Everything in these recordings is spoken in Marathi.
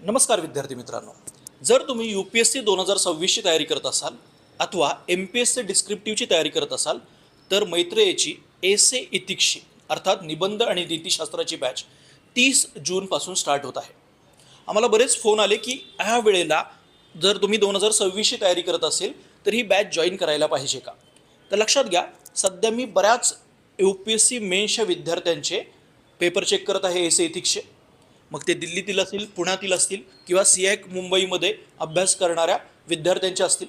नमस्कार विद्यार्थी मित्रांनो. जर तुम्ही यू पी एस सी दोन हजार सव्वीसची तयारी करत असाल अथवा एम पी एस सी डिस्क्रिप्टिव्हची तयारी करत असाल तर मैत्रेयची एसे इतिक्षी अर्थात निबंध आणि नीतिशास्त्राची बॅच तीस जूनपासून स्टार्ट होत आहे. आम्हाला बरेच फोन आले की ह्या वेळेला जर तुम्ही दोन हजार सव्वीसची तयारी करत असेल तर ही बॅच जॉईन करायला पाहिजे का? तर लक्षात घ्या सध्या मी बऱ्याच यू पी एस सी मेन्सच्या विद्यार्थ्यांचे पेपर चेक करत आहे एस इथिक्सचे मग ते दिल्लीतील असतील पुण्यातील असतील किंवा सी सिॲक मुंबईमध्ये अभ्यास करणाऱ्या विद्यार्थ्यांचे असतील.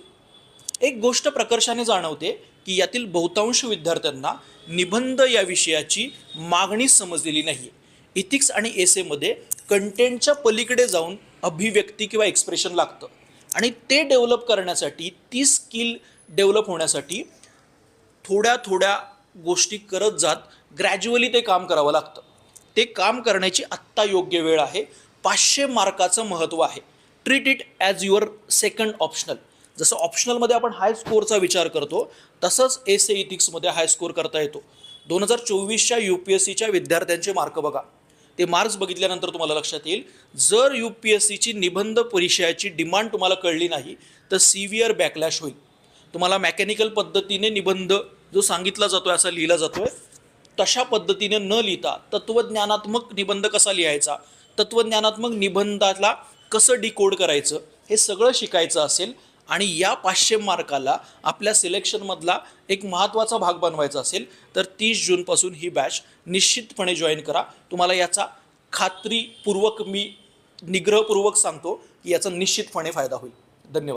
एक गोष्ट प्रकर्षाने जाणवते की यातील बहुतांश विद्यार्थ्यांना निबंध या विषयाची मागणी समजलेली नाही आहे इथिक्स आणि एसेमध्ये कंटेंटच्या पलीकडे जाऊन अभिव्यक्ती किंवा एक्सप्रेशन लागतं. आणि ते डेव्हलप करण्यासाठी ती स्किल डेव्हलप होण्यासाठी थोड्या थोड्या गोष्टी करत जात ग्रॅज्युअली ते काम करावं लागतं. ते काम करण्याची आत्ता योग्य वेळ आहे. पाचशे मार्काचं महत्त्व आहे. Treat it as your second optional जसं ऑप्शनलमध्ये आपण हाय स्कोअरचा विचार करतो तसंच एस ए इथिक्समध्ये हाय स्कोअर करता येतो. दोन हजार चोवीसच्या यू पी एस सीच्या विद्यार्थ्यांचे मार्क बघा. ते मार्क्स बघितल्यानंतर तुम्हाला लक्षात येईल जर यू पी एस सीची निबंध परिषयाची डिमांड तुम्हाला कळली नाही तर सिव्हिअर बॅकलॅश होईल. तुम्हाला मेकॅनिकल पद्धतीने निबंध जो सांगितला जातोय असा लिहिला जातो आहे तशा पद्धतीने न लिहिता तत्वज्ञानात्मक निबंध कसा लिहायचा? तत्वज्ञानात्मक निबंधाला कसं डिकोड करायचं? हे सगळं शिकायचं असेल आणि या पाचशे मार्काला आपल्या सिलेक्शनमधला एक महत्त्वाचा भाग बनवायचा असेल तर तीस जूनपासून ही बॅच निश्चितपणे जॉईन करा. तुम्हाला याचा खात्रीपूर्वक मी निग्रहपूर्वक सांगतो की याचा निश्चितपणे फायदा होईल. धन्यवाद.